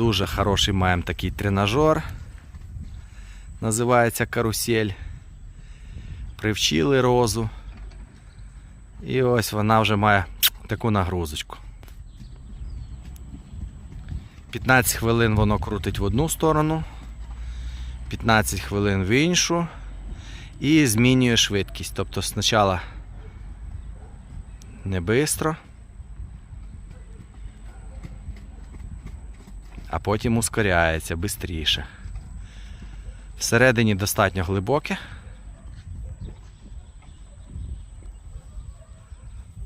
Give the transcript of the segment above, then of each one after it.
Дуже хороший маємо такий тренажер. Називається карусель. Привчили розу. І ось вона вже має таку нагрузочку. 15 хвилин воно крутить в одну сторону, 15 хвилин в іншу і змінює швидкість. Тобто спочатку не швидко, а потім ускоряється швидше. Всередині достатньо глибоке.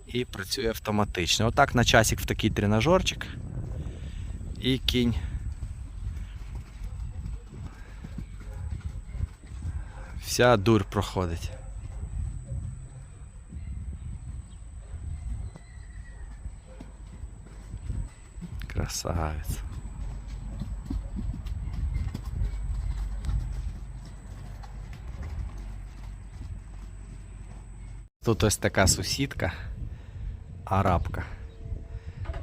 І працює автоматично. Отак на часик в такий тренажерчик. І кінь. Вся дур проходить. Красавець. Тут ось така сусідка, арабка.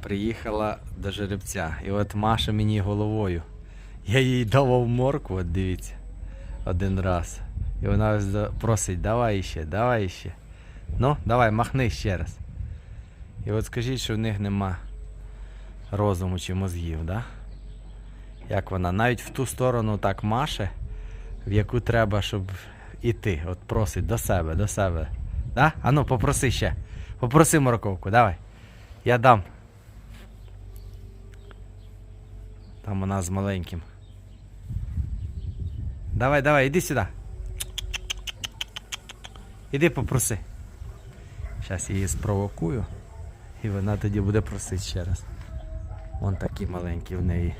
Приїхала до жеребця. І от Маша мені головою. Я їй давав морку, от дивіться, один раз. І вона просить, давай іще, давай іще. Ну, давай, махни ще раз. І от скажіть, що в них нема розуму чи мозгів, да? Як вона? Навіть в ту сторону так маше, в яку треба, щоб іти. От просить до себе, до себе. Да? Ану, попроси ще. Попроси морковку, давай. Я дам. Там вона з маленьким. Давай, давай, іди сюди. Іди попроси. Зараз її спровокую. І вона тоді буде просити ще раз. Вон такі маленькі в неї.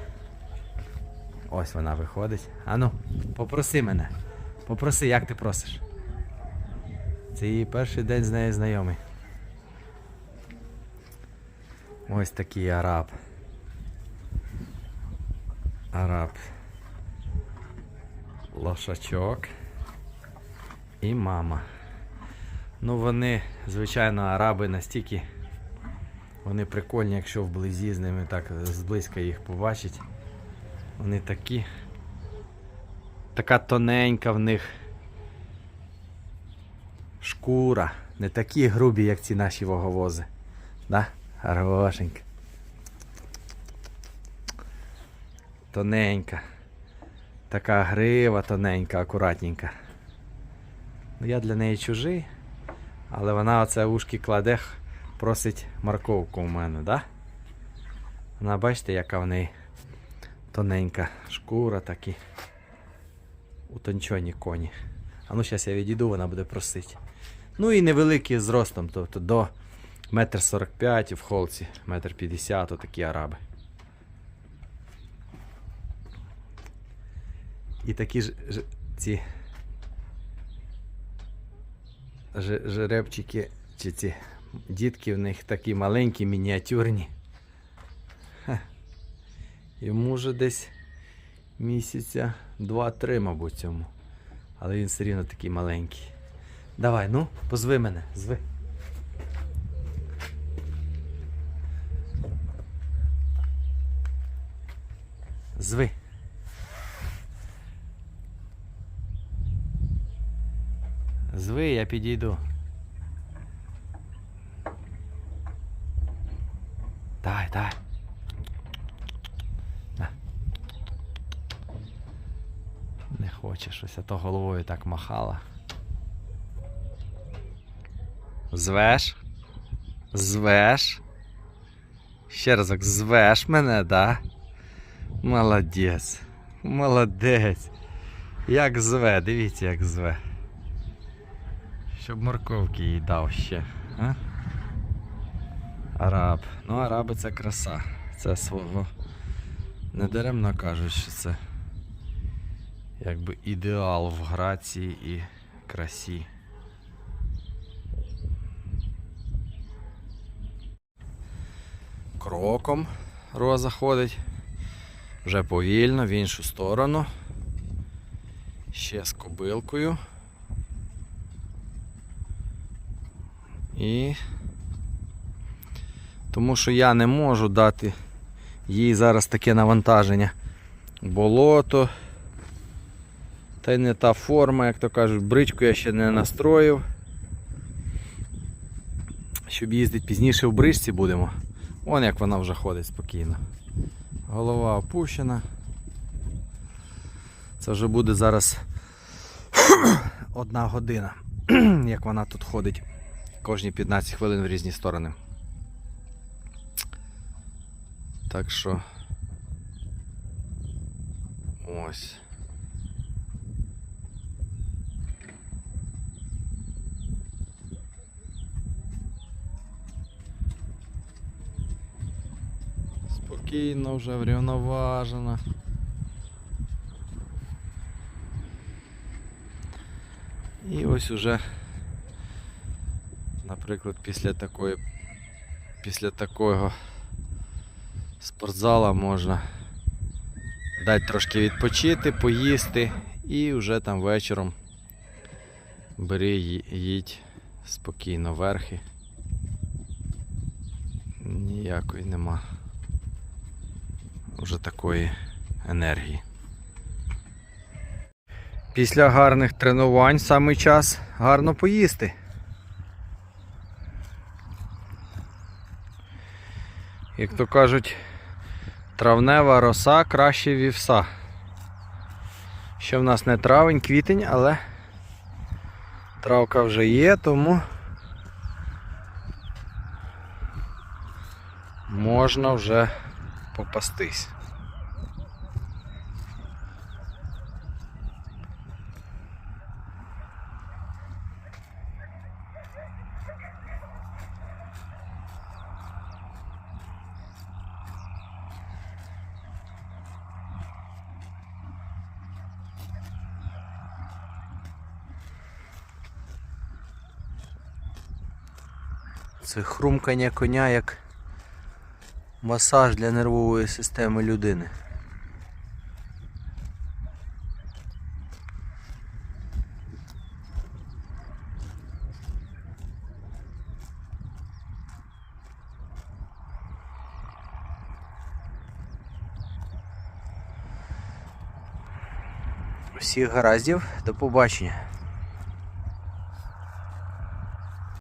Ось вона виходить. Ану, попроси мене. Попроси, як ти просиш. Це її перший день з нею знайомий. Ось такий араб. Араб. Лошачок. І мама. Ну вони, звичайно, араби настільки. Вони прикольні, якщо вблизі з ними так зблизька їх побачить. Вони такі. Така тоненька в них шкура. Не такі грубі, як ці наші ваговози. Да? Хорошенька. Тоненька. Така грива тоненька, акуратненька. Ну, я для неї чужий, але вона оце ушки кладе, просить морковку у мене, да? Вона бачите, яка в неї тоненька шкура такі. Утончені коні. А ну зараз я відійду, вона буде просити. Ну і невеликі зростом, тобто до метр сорок п'ять в холці, метр п'ятдесят, отакі араби. І такі ж, ж ці ж, жеребчики, чи ці дітки в них такі маленькі, мініатюрні. Ха. Йому вже десь місяця два-три, мабуть, цьому. Але він все рівно такий маленький. Давай, ну, позви мене, зви. Зви. Зви, я підійду. Давай, давай. На. Не хоче щось, а то головою так махала. Звеш? Звеш? Ще разок звеш мене, да? Молодець. Молодець. Як зве, дивіться, як зве. Щоб морковки їй дав ще. А? Араб. Ну, араби це краса. Це свого. Недаремно кажуть, що це якби ідеал в грації і красі. Кроком роза ходить. Вже повільно в іншу сторону. Ще з кобилкою. І тому що я не можу дати Їй зараз таке навантаження. Болото. Та й не та форма, як то кажуть, бричку я ще не настроїв. Щоб їздити пізніше в бричці будемо. Вон як вона вже ходить спокійно. Голова опущена. Це вже буде зараз одна година, як вона тут ходить кожні 15 хвилин в різні сторони. Так що ось. Спокійно вже врівноважена. І ось уже, наприклад, після такої, після такого спортзала можна дати трошки відпочити, поїсти і вже там вечором бери їдь спокійно верхи. Ніякої нема вже такої енергії. Після гарних тренувань саме час гарно поїсти. Як то кажуть, травнева роса краще вівса. Ще в нас не травень, квітень, але травка вже є, тому можна вже попастись. Це хрумкання коня як масаж для нервової системи людини. Всіх гараздів, до побачення.